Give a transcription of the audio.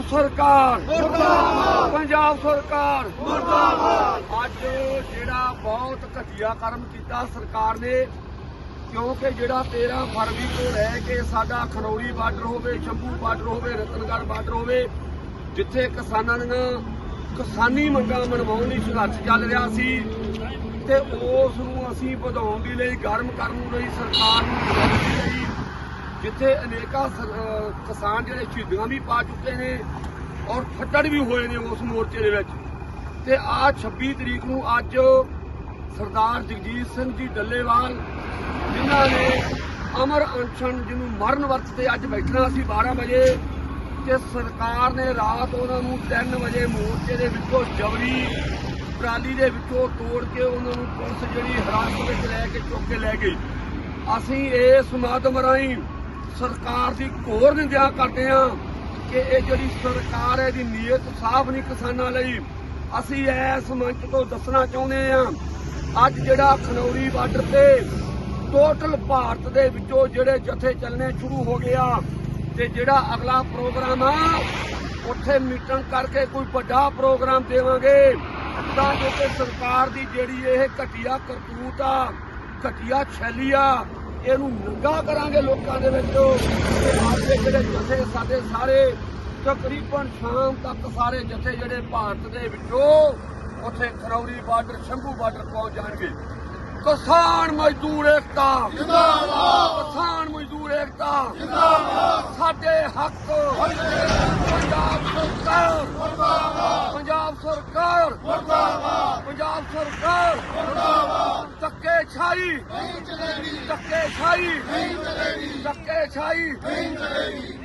ਪੰਜਾਬ ਸਰਕਾਰ। ਮੁਰਦਾਬਾਦ। ਪੰਜਾਬ ਸਰਕਾਰ। ਮੁਰਦਾਬਾਦ। ਅੱਜ ਜਿਹੜਾ ਬਹੁਤ ਘਟੀਆ ਕਰਮ ਕੀਤਾ ਸਰਕਾਰ ਨੇ ਕਿਉਂਕਿ ਜਿਹੜਾ 13 ਫਰਵਰੀ ਤੋਂ ਲੈ ਕੇ ਸਾਡਾ ਖਨੌਰੀ ਬਾਰਡਰ ਹੋਵੇ ਸ਼ੰਭੂ ਬਾਰਡਰ ਹੋਵੇ ਰਤਨਗੜ੍ਹ ਬਾਰਡਰ ਹੋਵੇ ਜਿੱਥੇ ਕਿਸਾਨਾਂ ਦੀਆਂ ਕਿਸਾਨੀ ਮੰਗਾਂ ਮਨਵਾਉਣ ਲਈ ਸੰਘਰਸ਼ ਚੱਲ ਰਿਹਾ ਸੀ ਤੇ ਉਸ ਨੂੰ ਅਸੀਂ ਵਧਾਉਣ ਦੇ ਲਈ ਗਰਮ ਕਰਨ ਲਈ ਸਰਕਾਰ ਨੂੰ ਵਧਾਉਣ ਦੇ ਲਈ ਇੱਥੇ ਅਨੇਕਾਂ ਕਿਸਾਨ ਜਿਹੜੇ ਸ਼ਹੀਦੀਆਂ ਵੀ ਪਾ ਚੁੱਕੇ ਨੇ ਔਰ ਫੱਟੜ ਵੀ ਹੋਏ ਨੇ ਉਸ ਮੋਰਚੇ ਦੇ ਵਿੱਚ। ਤੇ ਆ 26 ਤਰੀਕ ਨੂੰ ਅੱਜ ਸਰਦਾਰ ਜਗਜੀਤ ਸਿੰਘ ਜੀ ਡੱਲੇਵਾਲ, ਜਿਨ੍ਹਾਂ ਨੇ ਅਮਰ ਅਨਸ਼ਨ ਜਿਹਨੂੰ ਮਰਨ ਵਰਤ ਤੇ ਅੱਜ ਬੈਠਣਾ ਸੀ 12 ਵਜੇ, ਤੇ ਸਰਕਾਰ ਨੇ ਰਾਤ ਉਹਨਾਂ ਨੂੰ 3 ਵਜੇ ਮੋਰਚੇ ਦੇ ਵਿੱਚੋਂ ਜਬਰੀ ਟਰਾਲੀ ਦੇ ਵਿੱਚੋਂ ਤੋੜ ਕੇ ਉਹਨਾਂ ਨੂੰ ਪੁਲਿਸ ਜਿਹੜੀ ਹਿਰਾਸਤ ਵਿੱਚ ਲੈ ਕੇ ਚੁੱਕ ਕੇ ਲੈ ਗਈ। ਅਸੀਂ ਇਸ ਮਾਧਿਅਮ ਰਾਹੀਂ ਸਰਕਾਰ ਦੀ ਘੋਰ ਨਿੰਦਿਆ ਕਰਦੇ ਹਾਂ ਕਿ ਇਹ ਜਿਹੜੀ ਸਰਕਾਰ ਹੈ ਦੀ ਨੀਅਤ ਸਾਫ਼ ਨਹੀਂ ਕਿਸਾਨਾਂ ਲਈ। ਅਸੀਂ ਇਸ ਮੰਚ ਤੋਂ ਦੱਸਣਾ ਚਾਹੁੰਦੇ ਹਾਂ, ਅੱਜ ਜਿਹੜਾ ਖਨੌਰੀ ਬਾਰਡਰ ਤੇ ਟੋਟਲ ਭਾਰਤ ਦੇ ਵਿੱਚੋਂ ਜਿਹੜੇ ਜਥੇ ਚੱਲਣੇ ਸ਼ੁਰੂ ਹੋ ਗਿਆ ਤੇ ਜਿਹੜਾ ਅਗਲਾ ਪ੍ਰੋਗਰਾਮ ਆ, ਉੱਥੇ ਮੀਟਿੰਗ ਕਰਕੇ ਕੋਈ ਵੱਡਾ ਪ੍ਰੋਗਰਾਮ ਦੇਵਾਂਗੇ। ਤਾਂ ਜੋ ਕਿ ਸਰਕਾਰ ਦੀ ਜਿਹੜੀ ਇਹ ਘਟੀਆ ਕਰਤੂਤ ਆ, ਘਟੀਆ ਛੈਲੀ ਆ ਇਹਨੂੰ ਨੰਗਾ ਕਰਾਂਗੇ ਲੋਕਾਂ ਦੇ ਵਿੱਚ। ਤੇ ਆਪਦੇ ਜਿਹੜੇ ਜਥੇ ਸਾਡੇ ਸਾਰੇ ਤਕਰੀਬਨ ਸ਼ਾਮ ਤੱਕ ਸਾਰੇ ਜਥੇ ਜਿਹੜੇ ਭਾਰਤ ਦੇ ਵਿੱਚੋਂ ਉੱਥੇ ਖਰੌਰੀ ਬਾਰਡਰ ਸ਼ੰਭੂ ਬਾਰਡਰ ਪਹੁੰਚ ਜਾਣਗੇ। ਕਿਸਾਨ ਮਜ਼ਦੂਰ ਏਕਤਾ। ਜਿੰਦਾਬਾਦ। ਕਿਸਾਨ ਮਜ਼ਦੂਰ ਏਕਤਾ। ਜਿੰਦਾਬਾਦ। ਸਾਡੇ ਹੱਕ। ਪੰਜਾਬ ਸਰਕਾਰ। ਮੁਰਦਾਬਾਦ। ਪੰਜਾਬ ਸਰਕਾਰ। ਮੁਰਦਾਬਾਦ। ਪੰਜਾਬ ਸਰਕਾਰ। ਮੁਰਦਾਬਾਦ ਛਾਈ। ਨਹੀਂ ਚਲੇਗੀ। ਧੱਕੇ ਛਾਈ। ਨਹੀਂ ਚਲੇਗੀ। ਧੱਕੇ ਛਾਈ। ਨਹੀਂ ਚਲੇਗੀ।